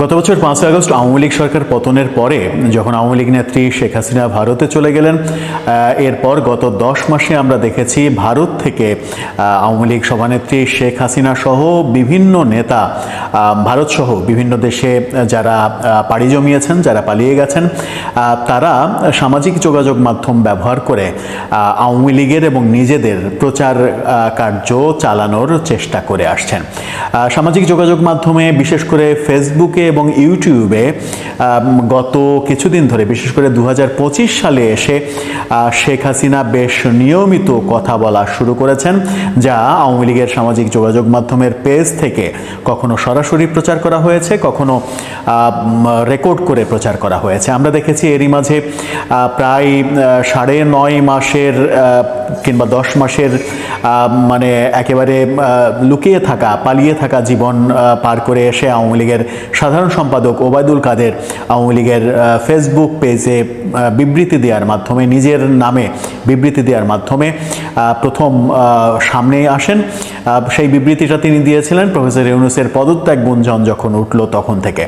গত বছর পাঁচই আগস্ট আওয়ামী লীগ সরকার পতনের পরে যখন আওয়ামী লীগ নেত্রী শেখ হাসিনা ভারতে চলে গেলেন এরপর গত দশ মাসে আমরা দেখেছি ভারত থেকে আওয়ামী লীগ সভানেত্রী শেখ হাসিনা সহ বিভিন্ন নেতা ভারত সহ বিভিন্ন দেশে যারা পাড়ি জমিয়েছেন, যারা পালিয়ে গেছেন তারা সামাজিক যোগাযোগ মাধ্যম ব্যবহার করে আওয়ামী লীগের এবং নিজেদের প্রচার কার্য চালানোর চেষ্টা করে আসছেন। সামাজিক যোগাযোগ মাধ্যমে বিশেষ করে ফেসবুকে এবং ইউটিউবে গত কিছুদিন ধরে, বিশেষ করে দু হাজার পঁচিশ সালে এসে শেখ হাসিনা বেশ নিয়মিত কথা বলা শুরু করেছেন, যা আওয়ামী লীগের সামাজিক যোগাযোগ মাধ্যমের পেজ থেকে কখনো সরাসরি প্রচার করা হয়েছে, কখনো রেকর্ড করে প্রচার করা হয়েছে। আমরা দেখেছি এরই মাঝে প্রায় সাড়ে নয় মাসের কিংবা দশ মাসের মানে একেবারে লুকিয়ে থাকা, পালিয়ে থাকা জীবন পার করে এসে আওয়ামী লীগের সাধারণ সম্পাদক ওবায়দুল কাদের আওয়ামী লীগের ফেসবুক পেজে বিবৃতি দেওয়ার মাধ্যমে, নিজের নামে বিবৃতি দেওয়ার মাধ্যমে প্রথম সামনে আসেন। সেই বিবৃতিটা তিনি দিয়েছিলেন। প্রফেসর ইউনুসের পদত্যাগ গুঞ্জন যখন উঠল তখন থেকে।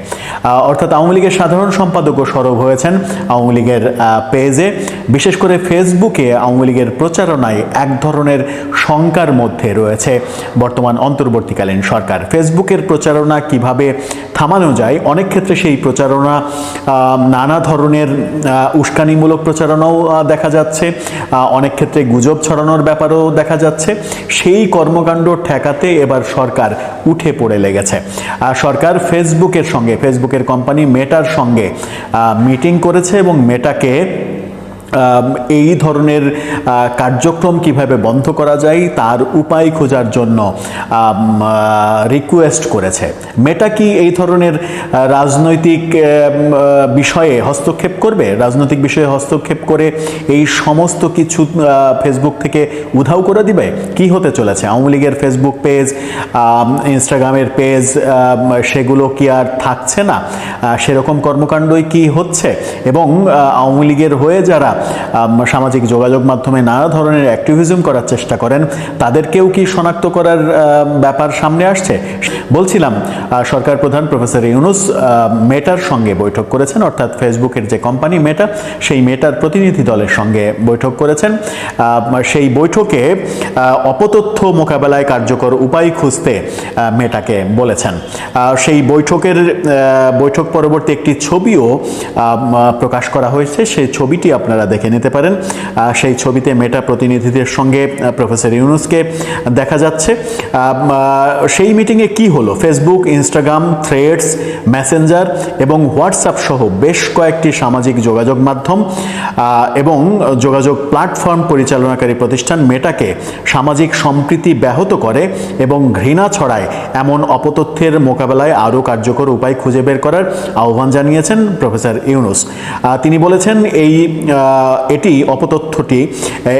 অর্থাৎ আওয়ামী লীগের সাধারণ সম্পাদকও সরব হয়েছেন আওয়ামী লীগের পেজে বিশেষ করে ফেসবুকে আওয়ামী লীগের প্রচারণায় এক ধরনের শঙ্কার মধ্যে রয়েছে। বর্তমান অন্তর্বর্তীকালীন সরকার, ফেসবুকের প্রচারণা কীভাবে থামানো যায়? অনেক ক্ষেত্রে সেই প্রচারণা নানা ধরনের উস্কানিমূলক প্রচারণাও দেখা যাচ্ছে। অনেক ক্ষেত্রে গুজব ছড়ানোর ব্যাপারও দেখা যাচ্ছে। সেই কর্মকাণ্ড ঠেকাতে এবার সরকার উঠে পড়ে লেগেছে। আর সরকার ফেসবুকের সঙ্গে, ফেসবুকের কোম্পানি মেটার সঙ্গে মিটিং করেছে এবং মেটাকে এই ধরনের কার্যক্রম কীভাবে বন্ধ করা যায় তার উপায় খোঁজার জন্য রিকোয়েস্ট করেছে। মেটা কি এই ধরনের রাজনৈতিক বিষয়ে হস্তক্ষেপ করবে? রাজনৈতিক বিষয়ে হস্তক্ষেপ করে এই সমস্ত কিছু ফেসবুক থেকে উধাও করে দিবে? কি হতে চলেছে? আওয়ামী লীগের ফেসবুক পেজ ইনস্টাগ্রামের পেজ সেগুলো কি আর থাকছে না? সেরকম কর্মকাণ্ডই কি হচ্ছে? এবং আওয়ামী লীগের হয়ে যারা সামাজিক যোগাযোগ মাধ্যমে নানা ধরনের অ্যাক্টিভিজম করার চেষ্টা করেন। তাদেরকেও কি শনাক্ত করার ব্যাপার সামনে আসছে? বলছিলাম সরকার প্রধান প্রফেসর ইউনুস মেটার সঙ্গে বৈঠক করেছেন, অর্থাৎ ফেসবুকের যে কোম্পানি মেটা, সেই মেটার প্রতিনিধি দলের সঙ্গে বৈঠক করেছেন। সেই বৈঠকে অপতথ্য মোকাবেলায় কার্যকর উপায় খুঁজতে মেটাকে বলেছেন। সেই বৈঠকের বৈঠক পরবর্তী একটি ছবিও প্রকাশ করা হয়েছে। সেই ছবিটি আপনারা দেখে নিতে পারেন। সেই ছবিতে মেটা প্রতিনিধিদের সঙ্গে প্রফেসর ইউনুসকে দেখা যাচ্ছে। সেই মিটিংয়ে কি হলো? ফেসবুক ইনস্টাগ্রাম থ্রেডস মেসেঞ্জার এবং হোয়াটসঅ্যাপ সহ বেশ কয়েকটি সামাজিক যোগাযোগ মাধ্যম এবং যোগাযোগ প্ল্যাটফর্ম পরিচালনাকারী প্রতিষ্ঠান মেটাকে সামাজিক সম্প্রীতি ব্যাহত করে এবং ঘৃণা ছড়ায় এমন অপতথ্যের মোকাবেলায় আরও কার্যকর উপায় খুঁজে বের করার আহ্বান জানিয়েছেন প্রফেসর ইউনুস। তিনি বলেছেন, এই এটি অপতথ্যটি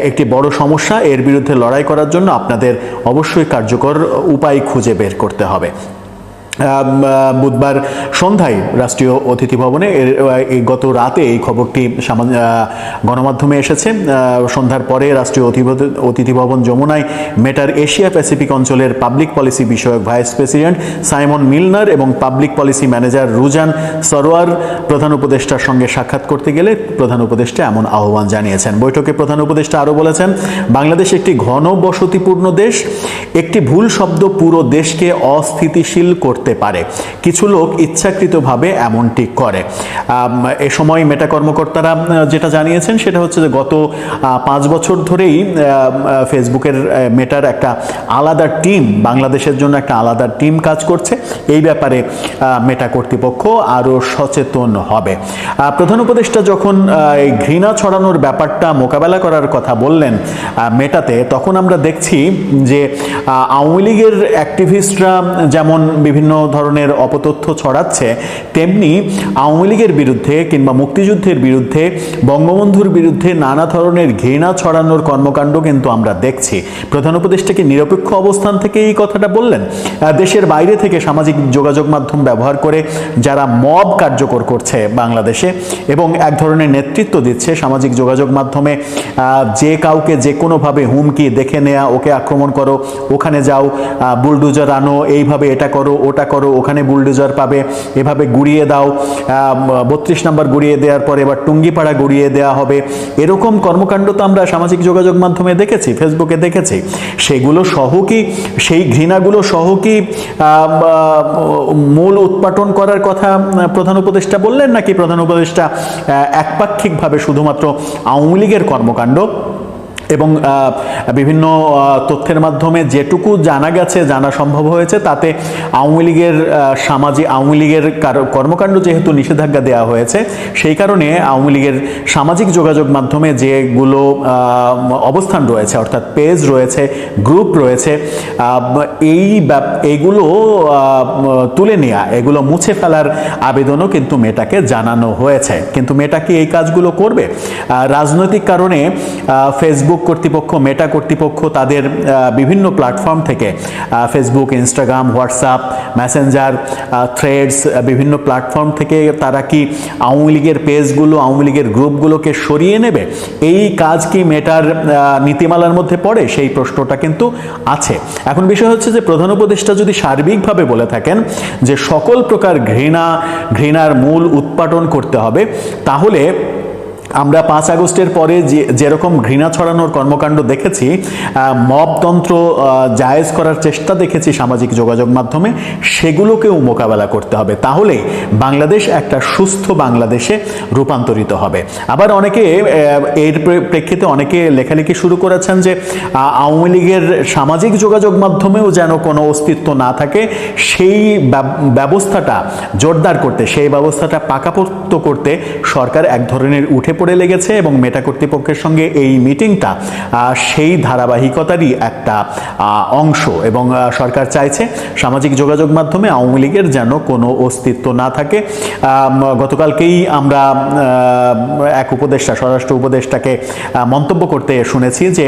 একটি বড় সমস্যা। এর বিরুদ্ধে লড়াই করার জন্য আপনাদের অবশ্যই কার্যকর উপায় খুঁজে বের করতে হবে। বুধবার সন্ধ্যায় রাষ্ট্রীয় অতিথি ভবনে গত রাতে এই খবরটি গণমাধ্যমে এসেছে। সন্ধ্যার পরে রাষ্ট্রীয় অতিথি ভবন যমুনায় মেটার এশিয়া প্যাসিফিক অঞ্চলের পাবলিক পলিসি বিষয়ক ভাইস প্রেসিডেন্ট সাইমন মিলনার এবং public policy manager Ruzan Sarwar প্রধান উপদেষ্টার সঙ্গে সাক্ষাৎ করতে গেলে প্রধান উপদেষ্টা এমন আহ্বান জানিয়েছেন। বৈঠকে প্রধান উপদেষ্টা আরও বলেছেন, বাংলাদেশ একটি ঘন বসতিপূর্ণ দেশ, একটি ভুল শব্দ পুরো দেশকে অস্থিতিশীল করতে পারে। কিছু লোক ইচ্ছাকৃতভাবে এমনটি করে। এ সময় মেটা কর্মকর্তারা যেটা জানিয়েছেন সেটা হচ্ছে যে গত পাঁচ বছর ধরেই ফেসবুকের মেটার একটা আলাদা টিম, বাংলাদেশের জন্য একটা আলাদা টিম কাজ করছে। এই ব্যাপারে মেটা কর্তৃপক্ষ আরও সচেতন হবে। প্রধান উপদেষ্টা যখন এই ঘৃণা ছড়ানোর ব্যাপারটা মোকাবেলা করার কথা বললেন মেটাতে, তখন আমরা দেখছি যে আওয়ামী লীগের অ্যাক্টিভিস্টরা যেমন বিভিন্ন ধরনের অপতথ্য ছড়াচ্ছে, তেমনি আওয়ামী লীগের বিরুদ্ধে কিংবা মুক্তিযুদ্ধের বিরুদ্ধে, বঙ্গবন্ধুর বিরুদ্ধে নানা ধরনের ঘৃণা ছড়ানোর কর্মকাণ্ড কিন্তু আমরা দেখছি। প্রধান উপদেষ্টাকে নিরপেক্ষ অবস্থান থেকে এই কথাটা বললেন? দেশের বাইরে থেকে সামাজিক যোগাযোগ মাধ্যম ব্যবহার করে যারা মব কার্যকর করছে বাংলাদেশে এবং এক ধরনের নেতৃত্ব দিচ্ছে সামাজিক যোগাযোগ মাধ্যমে যে কাউকে যে কোনোভাবে হুমকি দেখে নেয়া, ওকে আক্রমণ করো, ওখানে যাও বুলডুজার আনো, এইভাবে এটা করো, ওটা জায়গাটা করো, ওখানে বুলডোজার পাবে। এভাবে গুড়িয়ে দাও। বত্রিশ নাম্বার গুড়িয়ে দেওয়ার পর এবার টুঙ্গিপাড়া গুড়িয়ে দেওয়া হবে। এরকম কর্মকাণ্ড তো আমরা সামাজিক যোগাযোগ মাধ্যমে দেখেছি, ফেসবুকে দেখেছি। সেগুলো সহ কি, সেই ঘৃণাগুলো সহ কি মূল উৎপাটন করার কথা প্রধান উপদেষ্টা বললেন, নাকি প্রধান উপদেষ্টা একপাক্ষিকভাবে শুধুমাত্র আওয়ামী লীগের কর্মকাণ্ড? এবং বিভিন্ন তথ্যের মাধ্যমে যেটুকু জানা গেছে, জানা সম্ভব হয়েছে, তাতে আওয়ামী লীগের সামাজিক আওয়ামী লীগের কার- কর্মকাণ্ড যেহেতু নিষেধাজ্ঞা দেওয়া হয়েছে, সেই কারণে আওয়ামী লীগের সামাজিক যোগাযোগ মাধ্যমে যেগুলো অবস্থান রয়েছে, অর্থাৎ পেজ রয়েছে, গ্রুপ রয়েছে এই এইগুলো তুলে নেওয়া এগুলো মুছে ফেলার আবেদনও কিন্তু মেটাকে জানানো হয়েছে। কিন্তু মেটা কি এই কাজগুলো করবে? রাজনৈতিক কারণে ফেসবুক কর্তৃপক্ষ মেটা কর্তৃপক্ষ তাদের বিভিন্ন প্ল্যাটফর্ম থেকে Facebook Instagram WhatsApp Messenger Threads বিভিন্ন প্ল্যাটফর্ম থেকে তারা কি আওয়ামী লীগের পেজগুলো, আওয়ামী লীগের গ্রুপগুলোকে সরিয়ে নেবে? এই কাজ কি মেটার নীতিমালার মধ্যে পড়ে? সেই প্রশ্নটা কিন্তু আছে। এখন বিষয় হচ্ছে যে প্রধান উপদেষ্টা যদি সার্বিকভাবে বলে থাকেন যে সকল প্রকার ঘৃণা, ঘৃণার মূল উৎপাটন করতে হবে, তাহলে আমরা পাঁচ আগস্টের পরে যে, যেরকম ঘৃণা ছড়ানোর কর্মকাণ্ড দেখেছি মবতন্ত্র জায়েজ করার চেষ্টা দেখেছি সামাজিক যোগাযোগ মাধ্যমে, সেগুলোকেও মোকাবেলা করতে হবে। তাহলে বাংলাদেশ একটা সুস্থ বাংলাদেশে রূপান্তরিত হবে। আবার অনেকে এর প্রেক্ষিতে অনেকে লেখালেখি শুরু করেছেন যে আওয়ামী লীগের সামাজিক যোগাযোগ মাধ্যমেও যেন কোনো অস্তিত্ব না থাকে, সেই ব্যবস্থাটা জোরদার করতে, সেই ব্যবস্থাটা পাকাপোক্ত করতে সরকার এক ধরনের উঠে পড়ে লেগেছে এবং মেটা কর্তৃপক্ষের সঙ্গে এই মিটিংটা সেই ধারাবাহিকতারই একটা অংশ এবং সরকার চাইছে সামাজিক যোগাযোগ মাধ্যমে আওয়ামী লীগের যেন কোনো অস্তিত্ব না থাকে। গতকালকেই আমরা এক উপদেষ্টা, স্বরাষ্ট্র উপদেষ্টাকে মন্তব্য করতে শুনেছি যে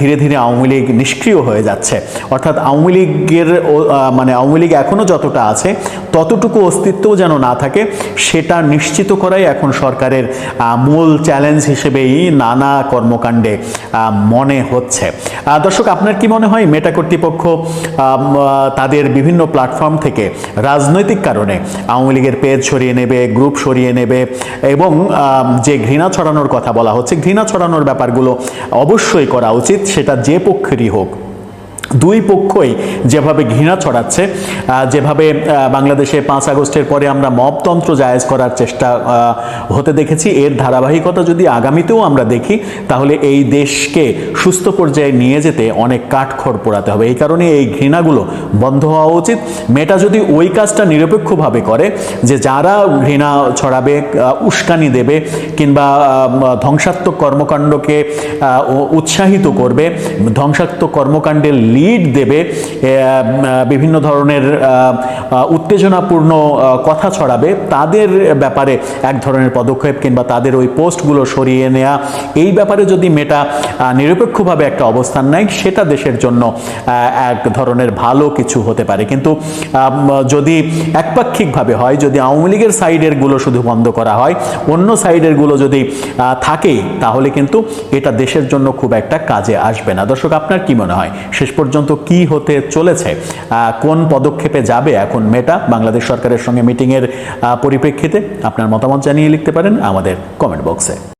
ধীরে ধীরে আওয়ামী লীগ নিষ্ক্রিয় হয়ে যাচ্ছে। অর্থাৎ আওয়ামী লীগের মানে আওয়ামী লীগ এখনও যতটা আছে, ততটুকু অস্তিত্বও যেন না থাকে, সেটা নিশ্চিত করাই এখন সরকারের মূল চ্যালেঞ্জ হিসেবেই নানা কর্মকাণ্ডে মনে হচ্ছে। দর্শক, আপনার কি মনে হয় মেটা কর্তৃপক্ষ তাদের বিভিন্ন প্ল্যাটফর্ম থেকে রাজনৈতিক কারণে আওয়ামী লীগের পেজ সরিয়ে নেবে গ্রুপ সরিয়ে নেবে এবং যে ঘৃণা ছড়ানোর কথা বলা হচ্ছে, ঘৃণা ছড়ানোর ব্যাপারগুলো অবশ্যই করা উচিত, সেটা যে পক্ষেরই হোক। দুই পক্ষই যেভাবে ঘৃণা ছড়াচ্ছে যেভাবে বাংলাদেশে পাঁচ আগস্টের পরে আমরা মবতন্ত্র জায়েজ করার চেষ্টা হতে দেখেছি। এর ধারাবাহিকতা যদি আগামীতেও আমরা দেখি, তাহলে এই দেশকে সুস্থ পর্যায়ে নিয়ে যেতে অনেক কাঠখড় পোড়াতে হবে। এই কারণে এই ঘৃণাগুলো বন্ধ হওয়া উচিত। মেয়েটা যদি ওই কাজটা নিরপেক্ষভাবে করে, যে যারা ঘৃণা ছড়াবে উস্কানি দেবে, কিংবা ধ্বংসাত্মক কর্মকাণ্ডকে উৎসাহিত করবে, ধ্বংসাত্মক কর্মকাণ্ডের লিড দেবে বিভিন্ন ধরনের উত্তেজনাপূর্ণ কথা ছড়াবে, তাদের ব্যাপারে এক ধরনের পদক্ষেপ কিংবা তাদের ওই পোস্টগুলো সরিয়ে নেওয়া এই ব্যাপারে যদি মেটা নিরপেক্ষভাবে একটা অবস্থান নেয়, সেটা দেশের জন্য এক ধরনের ভালো কিছু হতে পারে। কিন্তু যদি একপাক্ষিকভাবে হয়, যদি আওয়ামী লীগের সাইডেরগুলো শুধু বন্ধ করা হয়, অন্য সাইডেরগুলো যদি থাকে তাহলে কিন্তু এটা দেশের জন্য খুব একটা কাজে আসবে না। দর্শক, আপনার কি মনে হয়? শেষ পর্যন্ত কি হতে চলেছে কোন পদক্ষেপে যাবে এখন মেটা, বাংলাদেশ সরকারের সঙ্গে মিটিংয়ের পরিপ্রেক্ষিতে আপনার মতামত জানিয়ে লিখতে পারেন আমাদের কমেন্ট বক্সে